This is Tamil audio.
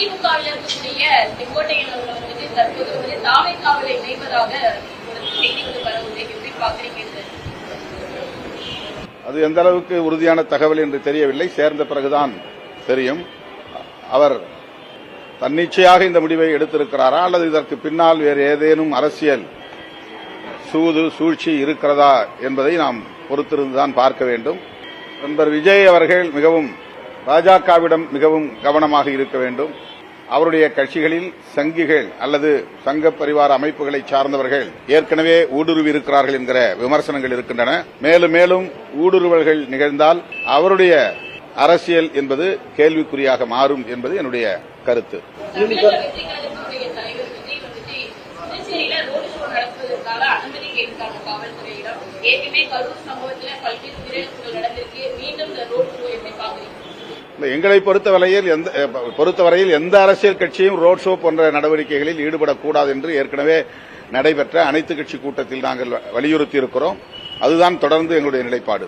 அதிமுகவில் இருக்கக்கூடிய செங்கோட்டையன் அவர்கள் வந்துட்டு தற்போது வந்து தாமைக்காவில் இணைவதாக ஒரு செய்தி வந்து பரவுது. எப்படி பாக்குறீங்க அது எந்த அளவுக்கு உறுதியான தகவல் என்று தெரியவில்லை. சேர்ந்த பிறகுதான் தெரியும். அவர் தன்னிச்சையாக இந்த முடிவை எடுத்திருக்கிறாரா அல்லது இதற்கு பின்னால் வேறு ஏதேனும் அரசியல் சூது சூழ்ச்சி இருக்கிறதா என்பதை நாம் பொறுத்திருந்துதான் பார்க்க வேண்டும். நண்பர் விஜய் அவர்கள் மிகவும் பாஜகவிடம் மிகவும் கவனமாக இருக்க வேண்டும். அவருடைய கட்சிகளில் சங்கிகள் அல்லது சங்க பரிவார அமைப்புகளை சார்ந்தவர்கள் ஏற்கனவே ஊடுருவி இருக்கிறார்கள் என்கிற விமர்சனங்கள் இருக்கின்றன. மேலும் மேலும் ஊடுருவல்கள் நிகழ்ந்தால் அவருடைய அரசியல் என்பது கேள்விக்குறியாக மாறும் என்பது என்னுடைய கருத்து. ஏற்கனவே கரூர் சம்பவத்தில் பல்வேறு நடந்திருக்கு. மீண்டும் இந்த ரோடு ஷோ எப்படி பாக்குறீங்க இந்த எங்களை பொறுத்தவரையில் எந்த பொறுத்தவரையில் எந்த அரசியல் கட்சியும் ரோட் ஷோ போன்ற நடவடிக்கைகளில் ஈடுபடக்கூடாது என்று ஏற்கனவே நடைபெற்ற அனைத்து கட்சி கூட்டத்தில் நாங்கள் வலியுறுத்தி இருக்கிறோம் அதுதான் தொடர்ந்து எங்களுடைய நிலைப்பாடு.